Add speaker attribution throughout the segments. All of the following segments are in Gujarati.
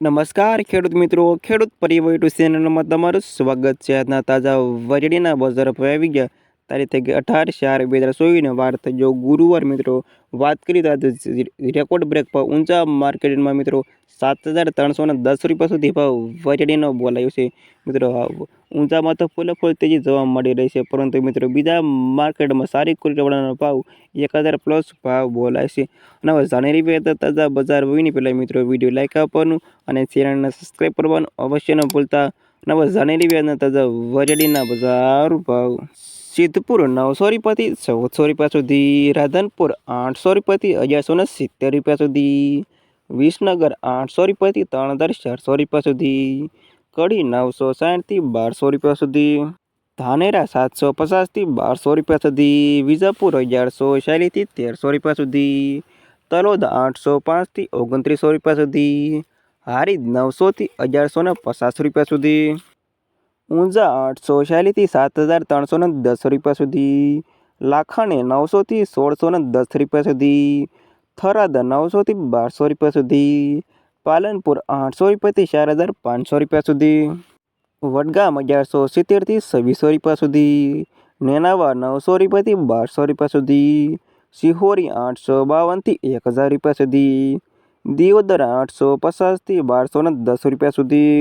Speaker 1: નમસ્કાર, ખેડૂત મિત્રો. ખેડૂત પરિવાર યુટ્યુબ ચેનલમાં તમારું સ્વાગત છે. આજના તાજા વરડીના બજાર પર આવી ગયા. તારીખ થઈ ગઈ અઢાર ચાર બે હજાર ચોવીસને વાર થઈ. ગયો ગુરુવાર મિત્રો, વાત કરી તો રેકોર્ડ બ્રેક પર ઊંચા માર્કેટમાં મિત્રો સાત હજાર ત્રણસો દસ રૂપિયા સુધી ભાવ વચડીનો બોલાયો છે. મિત્રો ઊંચામાં તો ફૂલે ફૂલ તેજી જોવા મળી રહી છે, પરંતુ મિત્રો બીજા માર્કેટમાં સારી ક્વોલિટીવાળાનો ભાવ એક હજાર પ્લસ ભાવ બોલાય છે. અને હવે જાણી રહ્યા તાજા બજાર હોઈને પહેલાં મિત્રો વીડિયો લાઈક આપવાનું અને ચેનલને સબસ્ક્રાઈબ કરવાનું અવશ્ય ન ભૂલતા. નવા જાણી રહ્યા તાજા વજડીના બજાર ભાવ સિદ્ધપુર નવસો રૂપિયાથી ચૌદસો રૂપિયા સુધી રાધનપુર આઠસો રૂપિયાથી અગિયારસો ને સિત્તેર રૂપિયા સુધી વિસનગર આઠસો રૂપિયાથી ત્રણ હજાર ચારસો રૂપિયા સુધી કડી નવસો સાઠથી બારસો રૂપિયા સુધી ધાનેરા સાતસો પચાસથી બારસો રૂપિયા સુધી વિજાપુર અગિયારસો ચાલીસથી તેરસો રૂપિયા સુધી તલોદ આઠસો પાંચથી ઓગણત્રીસો રૂપિયા સુધી હારીજ નવસોથી અગિયારસો ને પચાસ રૂપિયા સુધી ઊંઝા આઠસો ચાલીસથી સાત હજાર ત્રણસો ને દસ રૂપિયા સુધી, લાખાણે નવસોથી સોળસો ને દસ રૂપિયા સુધી, થરાદ નવસોથી બારસો રૂપિયા સુધી, પાલનપુર આઠસો રૂપિયાથી ચાર હજાર પાંચસો રૂપિયા સુધી, વડગામ અગિયારસો સિત્તેરથી છવ્વીસો રૂપિયા સુધી, નેનાવા નવસો રૂપિયાથી બારસો રૂપિયા સુધી, સિહોરી આઠસો બાવનથી એક હજાર રૂપિયા સુધી, દિયોદર આઠસો પચાસથી બારસો ને દસ રૂપિયા સુધી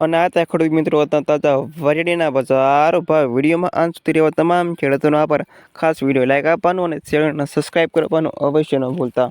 Speaker 1: અને આ ત્યાં ખેડૂત મિત્રો તાજા વરડીના બજાર ભાવ વિડીયોમાં અંત સુધી રહેવા તમામ ખેડૂતોનો આભાર. ખાસ વીડિયો લાઈક આપવાનું અને ચેનલને સબસ્ક્રાઈબ કરવાનું અવશ્ય ન ભૂલતા.